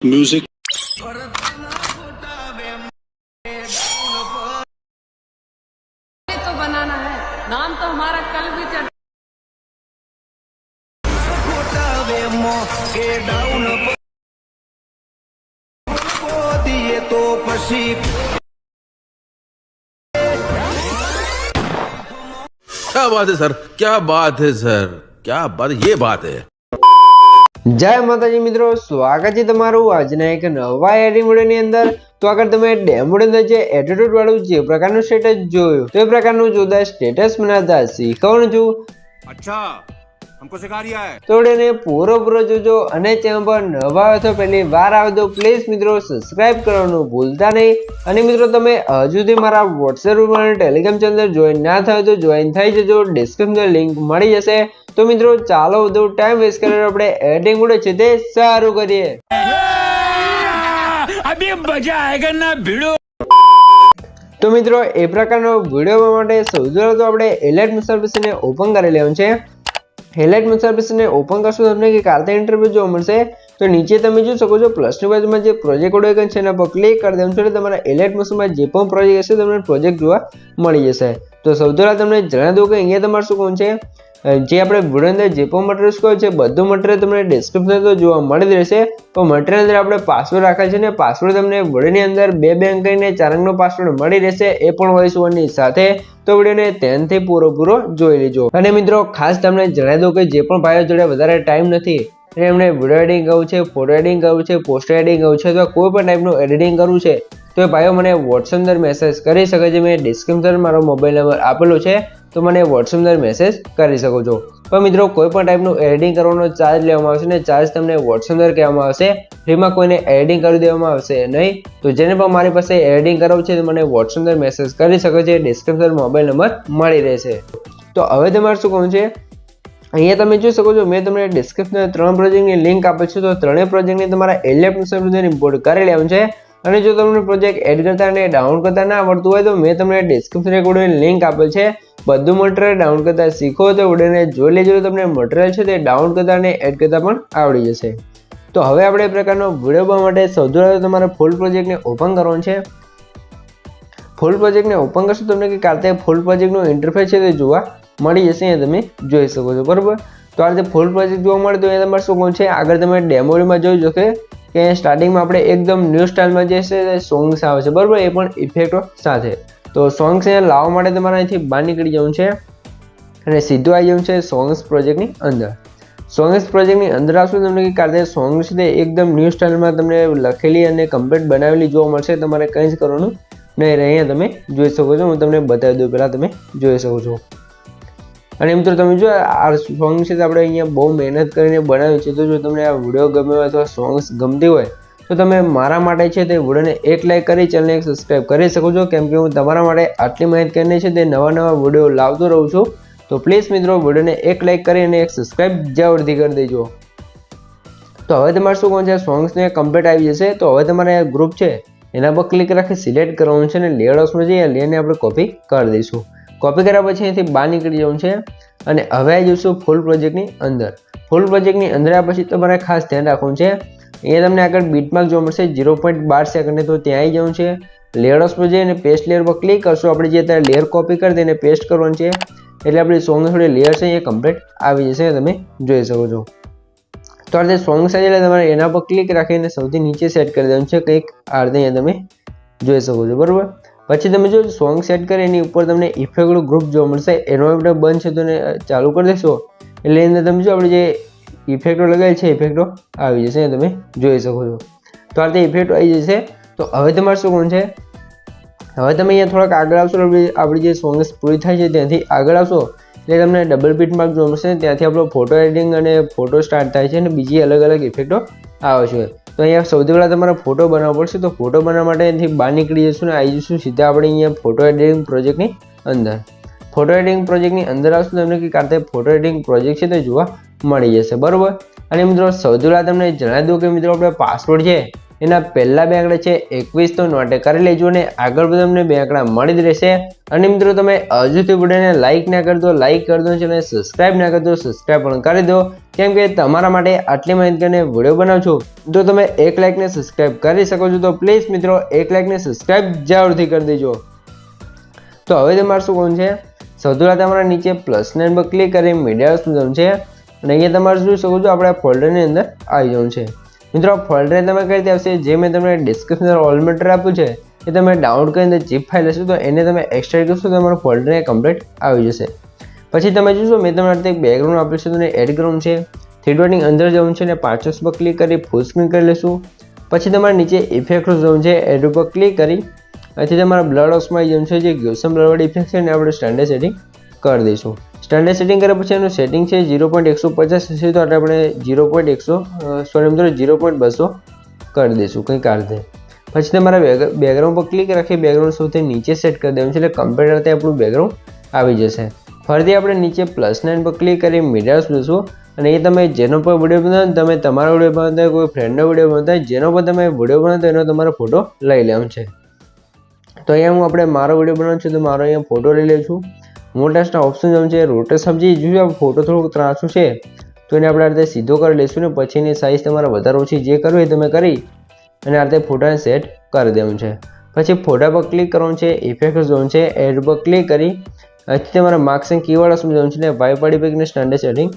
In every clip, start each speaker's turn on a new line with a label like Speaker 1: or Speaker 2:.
Speaker 1: music.
Speaker 2: तो बनाना है। नाम तो हमारा कल भी चढ़
Speaker 3: तो पसी
Speaker 4: क्या बात है सर? क्या बात है सर? क्या बात ये बात है।
Speaker 5: જય માતાજી મિત્રો, સ્વાગત છે તમારું આજના એક નવા એડિંગ વિડીયોની અંદર. તો આગળ તમે ડેમોડ અંદર જે એટીટ્યુડ વાળું જે પ્રકારનું સ્ટેટસ જોયું, તે પ્રકારનું જુદા સ્ટેટસ બનાવતા શીખવાનું છું
Speaker 6: અચ્છા. हमको सिखा रिया है
Speaker 5: તો એને પૂરો પૂરો જોજો અને ચેનલ પર નવા આવે તો પહેલી વાર આવે તો પ્લીઝ મિત્રો સબસ્ક્રાઇબ કરવાનું ભૂલતા નહીં અને મિત્રો તમે હજુ સુધી મારા વોટ્સએપ ગ્રુપ અને ટેલિગ્રામ ચેનલ જોઈન ના થાય તો જોઈન થઈ જજો ડિસ્ક્રિપ્શન લિંક મળી જશે તો મિત્રો ચાલો વધુ ટાઈમ વેસ્ટ કરીને આપણે એડિંગ ઉડે છે તે સારું કરીએ તો મિત્રો એ પ્રકારનો વિડીયો બનાવવા માટે સૌથી પહેલાં તો આપણે એલાઇટ સર્વિસને ઓપન કરી લેવાનું છે એલાઇટ સર્વિસને ઓપન કરશો તમને કે કાર્તા ઇન્ટરવ્યૂ જોવા મળશે. તો નીચે તમે જોઈ શકો છો પ્લસની બાજુમાં જે પ્રોજેક્ટ ઓડેકન છે એના પર ક્લિક કરી દેવાનું એટલે તમારા એલાઇટ મશીનમાં જે પણ પ્રોજેક્ટ હશે તમને પ્રોજેક્ટ જોવા મળી જશે. તો સૌથી પહેલાં તમને જણાવી દઉં કે અહીંયા તમારે શું કોણ છે? જે આપણે વુડનદર જે પણ મટીરિયલ્સ કહ્યું છે, બધું મટીરિયલ તમને ડિસ્ક્રિપ્શન તો જોવા મળી રહેશે. તો મટીરિયલ અંદર આપણે પાસવર્ડ રાખેલ છે ને પાસવર્ડ તમને વુડની અંદર બે બેંક કરીને ચાર અંકનો પાસવર્ડ મળી રહેશે, એ પણ વોઇસ ઓવરની સાથે. તો વિડીયોને ધ્યાનથી પૂરો પૂરો જોઈ લેજો. અને મિત્રો, ખાસ તમને જણાવી દઉં કે જે પણ ભાઈઓ જોડે વધારે ટાઈમ નથી એટલે એમને વીડિયો એડિટિંગ કરવું છે ફોટો એડિટિંગ કરવું છે પોસ્ટર એડિટિંગ કરવું છે, અથવા કોઈ પણ ટાઈપનું એડિટિંગ કરવું છે, તો એ ભાઈઓ મને વોટ્સઅપ અંદર મેસેજ કરી શકે છે. મેં ડિસ્ક્રિપ્શન મારો મોબાઈલ નંબર આપેલો છે. તો મને વોટ્સઅપ અંદર મેસેજ કરી શકો છો. પણ મિત્રો કોઈ પણ ટાઈપનું એડિટિંગ કરવાનો ચાર્જ લેવામાં આવશે ને ચાર્જ તમને વોટ્સઅપ અંદર કહેવામાં આવશે. ફ્રીમાં કોઈને એડિટિંગ કરી દેવામાં આવશે નહીં. તો જેને પણ મારી પાસે એડિટિંગ કરવું છે, તો મને વોટ્સઅપ અંદર મેસેજ કરી શકે છે. ડિસ્ક્રિપ્શન મોબાઈલ નંબર મળી રહેશે. તો હવે તમારે શું કહું છે? અહીંયા તમે જોઈ શકો છો, મેં તમને ડિસ્ક્રિપ્શન ત્રણ પ્રોજેક્ટની લિંક આપેલ છે. તો ત્રણેય પ્રોજેક્ટની તમારા એલિયપ સર્વિસને ઇમ્પોર્ટ કરી લેવાનું છે. અને જો તમને પ્રોજેક્ટ એડ કરતા અને ડાઉનલોડ કરતા ના આવડતું હોય, તો મેં તમને ડિસ્ક્રિપ્શન રેકોર્ડની લિંક આપેલ છે. બધું મટીરિયલ ડાઉન કરતા શીખો તો વિડીયોને જોઈ લેજો તમને મટીરિયલ છે તે ડાઉન કરતા અને એડ કરતા પણ આવડી જશે. તો હવે આપણે પ્રકારનો વીડિયો બનાવવા માટે સૌથી પહેલાં તમારે ફૂલ પ્રોજેક્ટને ઓપન કરવાનું છે. ફૂલ પ્રોજેક્ટને ઓપન કરશો તમને કે કારતે ફૂલ પ્રોજેક્ટનું ઇન્ટરફેસ છે તે જોવા મળી જશે, અહીંયા તમે જોઈ શકો છો, બરાબર? તો આ રીતે ફૂલ પ્રોજેક્ટ જોવા મળે તો અહીંયા તમારે શું કોણ છે, આગળ તમે ડેમોરીમાં જોઈ શકો કે સ્ટાર્ટિંગમાં આપણે એકદમ ન્યૂ સ્ટાઇલમાં જે છે સોંગ્સ આવે છે, બરાબર? એ પણ ઇફેક્ટો સાથે. તો સોંગ્સ અહીંયા લાવવા માટે તમારે અહીંથી બહાર નીકળી જવું છે અને સીધું આવી જવું છે સોંગ્સ પ્રોજેક્ટની અંદર. સોંગ્સ પ્રોજેક્ટની અંદર આવશો તમને કે કારતે સોંગ છે એકદમ ન્યૂ સ્ટાઇલમાં તમને લખેલી અને કમ્પ્લીટ બનાવેલી જોવા મળશે. તમારે કંઈ જ કરવાનું નહીં અહીંયા તમે જોઈ શકો છો. હું તમને બતાવી દઉં, પહેલાં તમે જોઈ શકો છો. અને મિત્રો તમે જો આ સોંગ છે આપણે અહીંયા બહુ મહેનત કરીને બનાવ્યું છે. તો જો તમને આ વીડિયો ગમે હોય અથવા સોંગ્સ ગમતી હોય તો તમે મારા માટે છે તે વિડીયોને એક લાઈક કરી ચેનલને એક સબસ્ક્રાઈબ કરી શકો છો. કેમ કે હું તમારા માટે આટલી મહેનત કરીને છે તે નવા નવા વીડિયો લાવતો રહું છું. તો પ્લીઝ મિત્રો, વિડીયોને એક લાઈક કરી અને એક સબસ્ક્રાઈબ જરૂરથી કરી દેજો. તો હવે તમારે શું કહું છે? સોંગ્સને કમ્પ્લીટ આવી જશે. તો હવે તમારે ગ્રુપ છે, એના પર ક્લિક રાખી સિલેક્ટ કરવાનું છે અને લેયર ઓપ્શનમાં જઈએ લેયરને આપણે કોપી કરી દઈશું. કોપી કર્યા પછી અહીંથી બહાર નીકળી જવું છે અને હવે જઈશું ફૂલ પ્રોજેક્ટની અંદર. ફૂલ પ્રોજેક્ટની અંદર આ પછી તમારે ખાસ ધ્યાન રાખવું છે અહીંયા તમને આગળ બીટમાર્ક જોવા મળશે ઝીરો પોઈન્ટ બાર સેકન્ડે તો ત્યાં આવી જવું છે. લેયર્સ પર જઈને પેસ્ટ લેયર પર ક્લિક કરશો, આપણે જે અત્યારે લેયર કોપી કરી દઈને પેસ્ટ કરવાનું છે. એટલે આપણી સોંગ થોડી લેયર છે એ કમ્પ્લીટ આવી જશે, તમે જોઈ શકો છો. તો આ સોંગ સાઈઝ એટલે તમારે એના પર ક્લિક રાખીને સૌથી નીચે સેટ કરી દેવાનું છે, કંઈક આ રીતે અહીંયા તમે જોઈ શકો છો, બરાબર? પછી તમે જો સોંગ સેટ કરી, એની ઉપર તમને ઇફેક્ટનું ગ્રુપ જોવા મળશે. એનો આપણે બંધ છે તો ચાલુ કરી દેશો. એટલે એની અંદર તમે જો આપણે જે ઇફેક્ટો લગાવી છે ઇફેક્ટો આવી જશે તમે જોઈ શકો છો. તો આ રીતે ઇફેક્ટો આવી જશે. તો હવે તમારે શું કોણ છે? હવે તમે અહીંયા થોડાક આગળ આવશો આપણી જે સોંગ્સ પૂરી થાય છે ત્યાંથી આગળ આવશો, એટલે તમને ડબલ બીટ માર્ક જોવા મળશે ત્યાંથી આપણો ફોટો એડિટિંગ અને ફોટો સ્ટાર્ટ થાય છે અને બીજી અલગ અલગ ઇફેક્ટો આવે છે. તો અહીંયા સૌથી પહેલાં તમારે ફોટો બનાવવો પડશે. તો ફોટો બનાવવા માટે અહીંથી બહાર નીકળી જશું ને આવી જઈશું સીધા આપણે અહીંયા ફોટો એડિટિંગ પ્રોજેક્ટની અંદર. ફોટો એડિટિંગ પ્રોજેક્ટની અંદર આવશું તમને કે કારતે ફોટો એડિટિંગ પ્રોજેક્ટ છે તે જોવા મળી જશે, બરાબર? અને મિત્રો, સૌથી પહેલાં તમને જણાવી દઉં કે મિત્રો આપણે પાસવર્ડ છે એના પહેલા બે આંકડા છે, એકવીસ તો નોટે કરી લેજો અને આગળ પણ તમને બે આંકડા મળી જ રહેશે. અને મિત્રો, તમે હજુથી વિડીયોને લાઇક ના કરતો લાઇક કરી દો અને સબસ્ક્રાઇબ ના કરતો સબસ્ક્રાઇબ પણ કરી દો. કેમ કે તમારા માટે આટલી માહિતીને વીડિયો બનાવું છું. તો તમે એક લાઇકને સબસ્ક્રાઇબ કરી શકો છો, તો પ્લીઝ મિત્રો, એક લાઇકને સબસ્ક્રાઇબ જરૂરથી કરી દેજો. તો હવે તમારે શું કોણ છે? સૌથી પહેલાં તમારા નીચે પ્લસને પર ક્લિક કરી મીડિયા જવું છે. અને અહીંયા તમારે જોઈ શકો છો? આપણે ફોલ્ડરની અંદર આવી જવું છે. મિત્રો ફોલ્ડર તમે કઈ રીતે આવશે? જે મેં તમને ડિસ્ક્રિપ્શન ઓલ મેટર આપ્યું છે, એ તમે ડાઉનલોડ કરીને જીપ ફાઇલ હશે તો એને તમે એક્સટ્રા કરશો તો તમારું ફોલ્ડર કમ્પ્લીટ આવી જશે. પછી તમે જોશો, મેં તમારે એક બેકગ્રાઉન્ડ આપ્યું છે, તમને એડ કરવું છે. થ્રી અંદર જવું છે અને પાંચ પર ક્લિક કરી ફૂલ સ્ક્રીન કરી લેશું પછી તમારે નીચે ઇફેક્ટ જવું છે, એડ ઉપર ક્લિક કરી અહીંથી તમારા બ્લડ ઓક્સમાં જેમ છે, જે ગ્યુસમ બ્લડ ઇફેક્ટ છે એને આપણે સ્ટાન્ડર્ડ સેટિંગ કરી દઈશું. સ્ટાન્ડર્ડ સેટિંગ કર્યા પછી એનું સેટિંગ છે ઝીરો પોઈન્ટ એકસો પચાસ હશે તો આપણે ઝીરો પોઈન્ટ એકસો સોરી મિત્રો ઝીરો પોઈન્ટ બસો કરી દઈશું કંઈક આ રીતે. પછી તમારા બેકગ્રાઉન્ડ પર ક્લિક રાખી બેકગ્રાઉન્ડ સૌથી નીચે સેટ કરી દેવાનું છે એટલે કમ્પ્યુટર તે આપણું બેકગ્રાઉન્ડ આવી જશે. ફરીથી આપણે નીચે પ્લસ નાઇન પર ક્લિક કરી મીડિયાસ જોશું. અને એ તમે જેનો પર વીડિયો બનાવો તમે તમારો વીડિયો બનાવતા કોઈ ફ્રેન્ડનો વીડિયો બનાવતા જેનો પર તમે વીડિયો બનાવતા એનો તમારો ફોટો લઈ લેવાનો છે. તો અહીંયા હું આપણે મારો વીડિયો બનાવું છું, તો મારો અહીંયા ફોટો લઈ લઉં છું. મોટાસના ઓપ્શન જેમ છે રોટેટ સમજી જોયું ફોટો થોડુંક ત્રાસું છે, તો એને આપણે આ રીતે સીધો કરી લઈશું ને પછી એની સાઇઝ તમારે વધારે ઓછી જે કરવી એ તમે કરી અને આ રીતે ફોટાને સેટ કરી દેવું છે. પછી ફોટા પર ક્લિક કરવાનું છે ઇફેક્ટ ઝોન છે એડ પર ક્લિક કરી અહીંથી તમારા માર્ક્સ એન્ડ કીવર્ડ સમજાવવાનું છે ને વાઈ પડી પેકને સ્ટાન્ડર્ડ સેટિંગ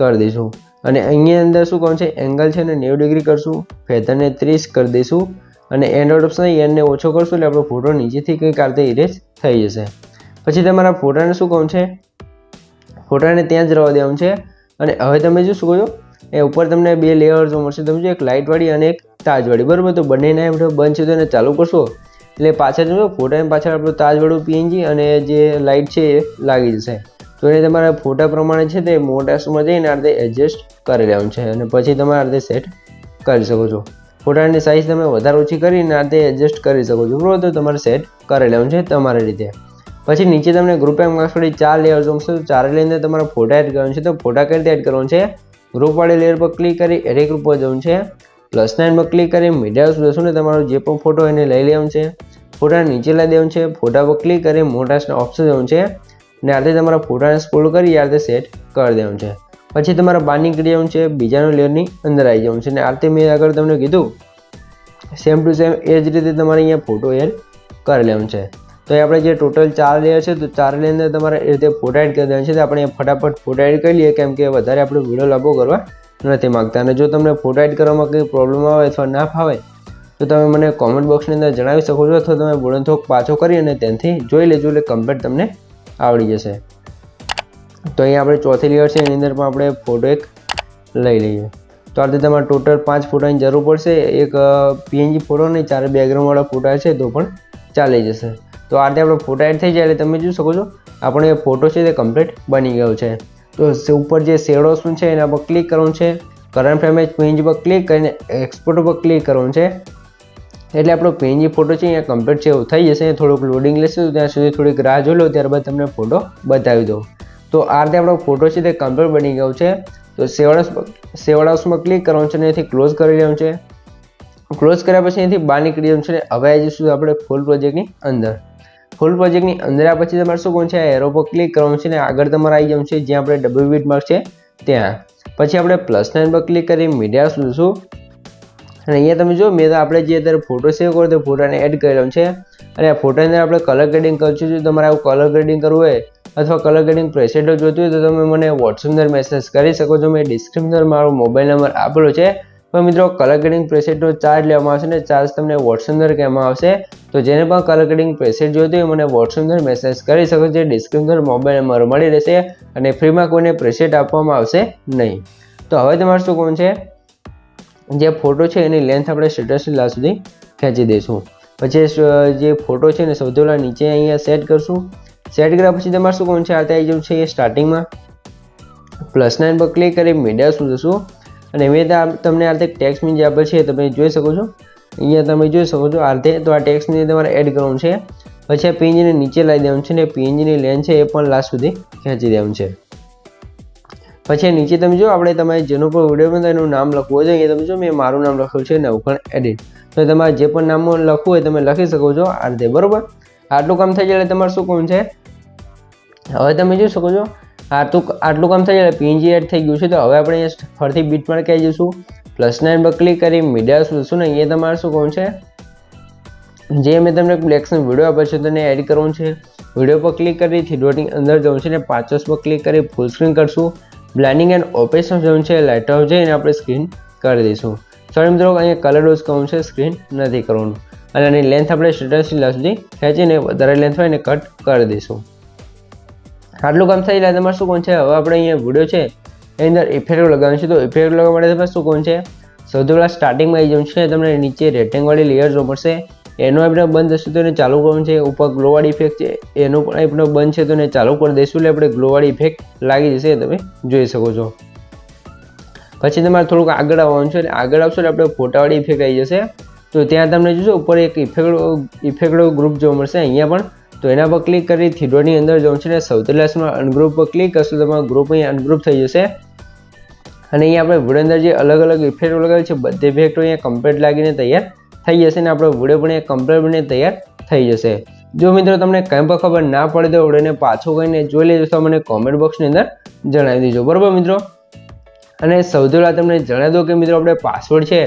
Speaker 5: કરી દઈશું. અને અહીંયા અંદર શું કહું છે એંગલ છે ને નેવું ડિગ્રી કરશું ફેધરને ત્રીસ કરી દઈશું. અને એન્ડ આઉટ ઓપ્શન એનને ઓછો કરશું એટલે આપણો ફોટો નીચેથી કંઈક આ રીતે ઇરેઝ થઈ જશે. પછી તમારા ફોટાને શું કહું છે? ફોટાને ત્યાં જ રહેવા દેવાનું છે. અને હવે તમે જો શું કહો એ ઉપર તમને બે લેયર જો મળશે. તમે જો એક લાઇટવાળી અને એક તાજવાળી બરાબર? તો બંનેને આપણે બંધ છે તો એને ચાલુ કરશો. એટલે પાછળ જો ફોટાની પાછળ આપણું તાજવાળું પીએનજી અને જે લાઇટ છે એ લાગી જશે. તો એને તમારા ફોટા પ્રમાણે છે તે મોટા સુમાં જઈને આ રીતે એડજસ્ટ કરી લેવાનું છે. અને પછી તમે આ રીતે સેટ કરી શકો છો. ફોટાની સાઇઝ તમે વધારે ઓછી કરીને આ રીતે એડજસ્ટ કરી શકો છો. બરાબર? તો તમારે સેટ કરી લેવાનું છે તમારી રીતે. પછી નીચે તમને ગ્રુપ એમ માર્ક્સવાળી ચાર લેયર જોશે તો ચાર લઈને તમારે ફોટા એડ કરવાનું છે. તો ફોટા કઈ રીતે એડ કરવાનું છે? ગ્રુપવાળી લેયર પર ક્લિક કરી એડિટ ગ્રુપ પર જવું છે. પ્લસ નાઇન પર ક્લિક કરી મીડિયા જશું ને તમારો જે પણ ફોટો એને લઈ લેવાનું છે. ફોટા નીચે લઈ દેવાનું છે. ફોટા પર ક્લિક કરી મોટાસના ઓપ્શન જવું છે. ને આ રીતે તમારા ફોટાને સ્ક્રોલ કરી આ રીતે સેટ કરી દેવાનું છે. પછી તમારે બહાર નીકળી જવાનું છે? બીજાનું લેયરની અંદર આવી જવાનું છે. અને આ રીતે મેં આગળ તમને કીધું સેમ ટુ સેમ એ જ રીતે તમારે અહીંયા ફોટો એડ કરી લેવાનું છે. તો એ આપણે જે ટોટલ ચાર લેયર છે, તો ચાર લેયર અંદર તમારે એ રીતે ફોટો એડ કરી દેવાનું છે. તો આપણે ફટાફટ ફોટો એડ કરી લઈએ, કેમ કે વધારે આપણે વીડિયો લાંબો કરવા નથી માગતા. અને જો તમને ફોટો એડ કરવામાં કંઈ પ્રોબ્લેમ આવે અથવા ના ફાવે, તો તમે મને કોમેન્ટ બોક્સની અંદર જણાવી શકો છો અથવા તમે થોડોક પાછો કરી અને ત્યાંથી જોઈ લેજો એટલે કમ્પ્લેટ તમને આવડી જશે. તો અહીંયા આપણે ચોથી લેયર છે, એની અંદર પણ આપણે ફોટો એક લઈ લઈએ. તો આ રીતે તમારે ટોટલ પાંચ ફોટાની જરૂર પડશે. એક પીએનજી ફોટો નહીં ચાર બેકગ્રાઉન્ડવાળા ફોટા છે, તો પણ ચાલી જશે. તો આ રીતે આપણો ફોટા એડ થઈ જાય એટલે તમે જોઈ શકો છો, આપણો એ ફોટો છે તે કમ્પ્લીટ બની ગયો છે. તો ઉપર જે શેડો શું છે, એના પર ક્લિક કરવાનું છે. કરંટ ફ્રેમ પીએનજી પર ક્લિક કરીને એક્સપોર્ટ પર ક્લિક કરવાનું છે. એટલે આપણો પીએનજી ફોટો છે અહીંયા કમ્પ્લીટ છે, એવું થઈ જશે. થોડુંક લોડિંગ લેશે ત્યાં સુધી થોડીક રાહ જોઈ લો, ત્યારબાદ તમને ફોટો બતાવી દઉં. તો આ રીતે આપણો ફોટો છે તે કમ્પ્લીટ બની ગયો છે. તો સેવડાઉસ સેવડાઉસમાં ક્લિક કરવાનું છે અને અહીંથી ક્લોઝ કરી લેવાનું છે. ક્લોઝ કર્યા પછી અહીંથી બહાર નીકળી જવાનું છે હવે આવી જઈશું આપણે ફૂલ પ્રોજેક્ટની અંદર. ફૂલ પ્રોજેક્ટની અંદર આ પછી તમારે શું કોણ છે? એરો પર ક્લિક કરવાનું છે અને આગળ તમારે આવી જવાનું છે જ્યાં આપણે ડબલ બીટ માર્ક છે ત્યાં. પછી આપણે પ્લસ નાઇન પર ક્લિક કરી મીડિયા શોધીશું. અને અહીંયા તમે જો મેં તો આપણે જે અત્યારે ફોટો સેવ કર્યો તો ફોટાને એડ કર્યો છે. અને આ ફોટાની અંદર આપણે કલર ગ્રેડિંગ કરશું. જો તમારે આવું કલર ગ્રેડિંગ કરવું હોય અથવા કલર ગ્રેડિંગ પ્રેસેટો જોતું હોય તો તમે મને વોટ્સઅપ અંદર મેસેજ કરી શકો છો. મેં ડિસ્ક્રિપ્શન મારો મોબાઈલ નંબર આપેલો છે. પણ મિત્રો કલર ગ્રેડિંગ પ્રેસેટનો ચાર્જ લેવામાં આવશે ને ચાર્જ તમને વોટ્સઅપ અંદર કહેવામાં આવશે. તો જેને પણ કલર ગ્રેડિંગ પ્રેસેટ જોતી હોય મને વોટ્સઅપ અંદર મેસેજ કરી શકો છો. ડિસ્ક્રિપ્શન મોબાઈલ નંબર મળી રહેશે અને ફ્રીમાં કોઈને પ્રેસેટ આપવામાં આવશે નહીં. તો હવે તમારે શું કોણ છે? જે ફોટો છે એની લેન્થ આપણે સ્ટેટસ લાસ્ટ સુધી ખેંચી દઈશું. પછી જે ફોટો છે ને સૌથી પહેલાં નીચે અહીંયા સેટ કરશું. સેટ કર્યા પછી તમારે શું કોણ છે? આ આવી જવું છે સ્ટાર્ટિંગમાં પ્લસ નાઇન પર ક્લિક કરી મીડિયા શું જશો? અને મેં તમને આ રીતે ટેક્સ મીન જે આપે છે તમે જોઈ શકો છો. અહીંયા તમે જોઈ શકો છો આ રીતે. તો આ ટેક્સની તમારે એડ કરવાનું છે. પછી આ પીએનજીને નીચે લાવી દેવાનું છે ને પીએનજીની લેન છે એ પણ લાસ્ટ સુધી ખેંચી દેવાનું છે. પછી નીચે તમે જો, આપણે તમારે જેનું પણ વીડિયો બનતા એનું નામ લખવું હોય અહીંયા તમે જો, મેં મારું નામ લખ્યું છે નવખણ એડિટ તો તમારે જે પણ નામ લખવું હોય તમે લખી શકો છો આ રીતે, બરાબર? આટલું કામ થઈ જાય એટલે તમારે શું કોણ છે? હવે તમે જોઈ શકો છો, આટલું આટલું કામ થઈ જાય પીએનજી એડ થઈ ગયું છે. તો હવે આપણે ફરીથી પર કહી જઈશું. પ્લસ નાઇન પર ક્લિક કરી મીડિયા શું ને, અહીંયા તમારે શું કહું છે? જે મેં તમને બ્લેક્સનો વીડિયો આપ્યો છે, તેને એડ કરવું છે. વીડિયો પર ક્લિક કરી થ્રી અંદર જવું છે ને પાચસ પર ક્લિક કરી ફૂલ સ્ક્રીન કરશું. બ્લાઇન્ડિંગ એન્ડ ઓપરેશન જવું છે લાઇટ ઓફ જઈને આપણે સ્ક્રીન કરી દઈશું. સોરી મિત્રો, અહીંયા કલર ડોઝ કહું છે સ્ક્રીન નથી કરવાનું. અને એની લેન્થ આપણે સ્ટેટસ સુધી ખેંચીને વધારે લેન્થ હોય ને કટ કરી દઈશું. આટલું કામ થઈ જાય તમારે શું કોણ છે? હવે આપણે અહીંયા વીડિયો છે, એની અંદર ઇફેક્ટ લગાવવાનું છે. તો ઇફેક્ટ લગાવવા માટે તમારે શું કોણ છે? સૌથી પહેલાં સ્ટાર્ટિંગમાં આવી જવું છે, તમને નીચે રેટિંગવાળી લેયર જોવા મળશે. એનો આપણે બંધ હશે તો એને ચાલુ કરવાનું છે. ઉપર ગ્લોવાળી ઇફેક્ટ છે, એનો પણ આપણે બંધ છે તો એને ચાલુ કરી દઈશું એટલે આપણે ગ્લોવાળી ઇફેક્ટ લાગી જશે, તમે જોઈ શકો છો. પછી તમારે થોડુંક આગળ આવવાનું છે અને આગળ આવશો એટલે આપણે ફોટાવાળી ઇફેક્ટ આવી જશે. તો ત્યાં તમને જોશો ઉપર એક ઇફેક્ટ ઇફેક્ટો ગ્રુપ જોવા મળશે. અહીંયા પણ તો એના પર ક્લિક કરી થીડોની અંદર જવું છે ને સૌથી લાસ્ટમાં અનગ્રુપ પર ક્લિક કરશું તમારો ગ્રુપ અહીંયા અનગ્રુપ થઈ જશે. અને અહીંયા આપણે વીડિયો અંદર જે અલગ અલગ ઇફેક્ટો લગાવી છે, બધી ઇફેક્ટો અહીંયા કમ્પ્લીટ લાગીને તૈયાર થઈ જશે ને આપણો વીડિયો પણ અહીંયા કમ્પ્લીટ બનીને તૈયાર થઈ જશે. જો મિત્રો તમને કંઈ પણ ખબર ના પડે તો વિડીયોને પાછો કહીને જોઈ લેજો, તો મને કોમેન્ટ બોક્સની અંદર જણાવી દેજો. બરાબર મિત્રો? અને સૌથી પહેલાં તમને જણાવી દો કે મિત્રો આપણે પાસવર્ડ છે,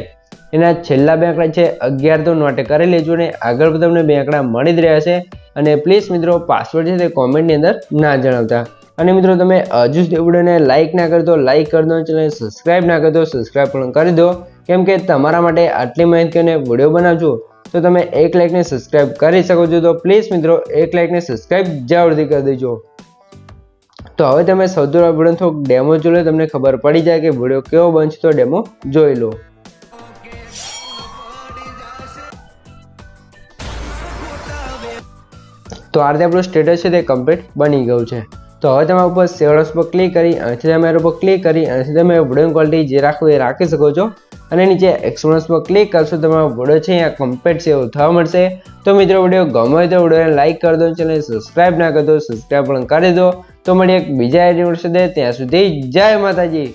Speaker 5: એના છેલ્લા બે આંકડા છે, અગિયાર તો નોટ કરી લેજો ને આગળ પણ તમને બે આંકડા મળી જ રહ્યા છે અને પ્લીઝ મિત્રો પાસવર્ડ છે તે કોમેન્ટની અંદર ના જણાવતા. અને મિત્રો, તમે હજુ સુધી વિડીયોને લાઇક ના કરતો લાઇક કરી દો ચેનલ સબસ્ક્રાઇબ ના કરતો સબસ્ક્રાઈબ પણ કરી દો. કેમ કે તમારા માટે આટલી માહિતી અને વીડિયો બનાવજો, તો તમે એક લાઇકને સબસ્ક્રાઇબ કરી શકો છો. તો પ્લીઝ મિત્રો, એક લાઇકને સબસ્ક્રાઇબ જરૂરથી કરી દેજો. તો હવે તમે સૌથી વીડિયો થોડુંક ડેમો જોઈ લો, તમને ખબર પડી જાય કે વીડિયો કેવો બનશે, તો ડેમો જોઈ લો. તો આ રીતે આપણું સ્ટેટસ છે તે કમ્પ્લીટ બની ગયું છે. તો હવે તમે ઉપર સેવડસ પર ક્લિક કરી, અહીંથી તમે ઉપર પર ક્લિક કરી, અહીંથી તમે વીડિયો ક્વોલિટી જે રાખવું એ રાખી શકો છો. અને નીચે એક્સપ્લોરન્સ પર ક્લિક કરશો તમારો વીડિયો છે અહીંયા કમ્પ્લીટ સેવ થવા મળશે. તો મિત્રો વીડિયો ગમે તો વિડીયોને લાઇક કરી દો ચેનલ સબસ્ક્રાઇબ ના કરી દો પણ કરી દો. તો મળી એક બીજા એડિયો સાથે. ત્યાં સુધી જય માતાજી.